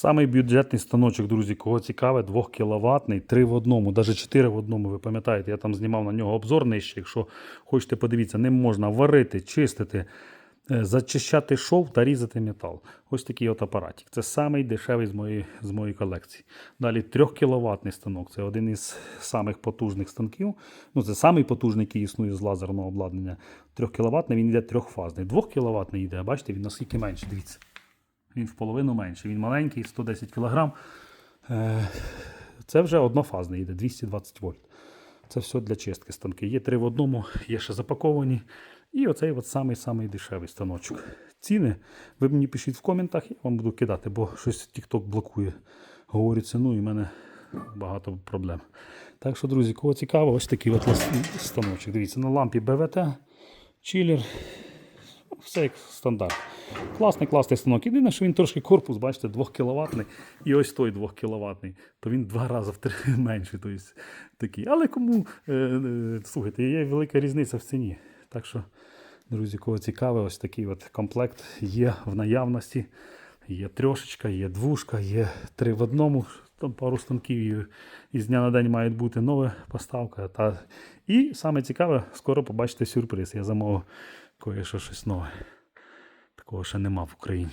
Самий бюджетний станочок, друзі, кого цікаве, 2 кВт, 3 в одному, навіть 4 в одному. Ви пам'ятаєте, я там знімав на нього обзор нижче. Якщо хочете подивитися, ним можна варити, чистити, е, зачищати шов та різати метал. Ось такий от апаратик. Це самий дешевий з моєї, з моєї колекції. Далі 3 кВт станок. Це один із самих потужних станків. Ну, це самий потужний, який існує з лазерного обладнання. 3 кВт він йде трьохфазний. 2 кВт йде, бачите, він наскільки менше. Дивіться. Він в половину менший. Він маленький, 110 кг. Е, Це вже однофазний йде, 220 вольт. Це все для чистки станки. Є три в одному, є ще запаковані. І оцей от самий-самий дешевий станочок. Ціни ви мені пишіть в коментах, я вам буду кидати, бо щось TikTok блокує. Говорю ціну і в мене багато проблем. Так що, друзі, кого цікаво, ось такий от станочок. Дивіться, на лампі БВТ, чилер, все як стандарт. Класний, класний станок. Єдине, що він трошки корпус, бачите, 2 кВт, і ось той 2 кВт, то він два рази в три менший. Тобто, такий. Але кому, е, е, слухайте, є велика різниця в ціні. Так що, друзі, кого цікаве, ось такий от комплект є в наявності. Є трьошечка, є двушка, є три в одному. Там пару станків і з дня на день має бути нова поставка. Та... І саме цікаве, скоро побачите сюрприз. Я замовив кое-що щось нове. Такого ще нема в Україні.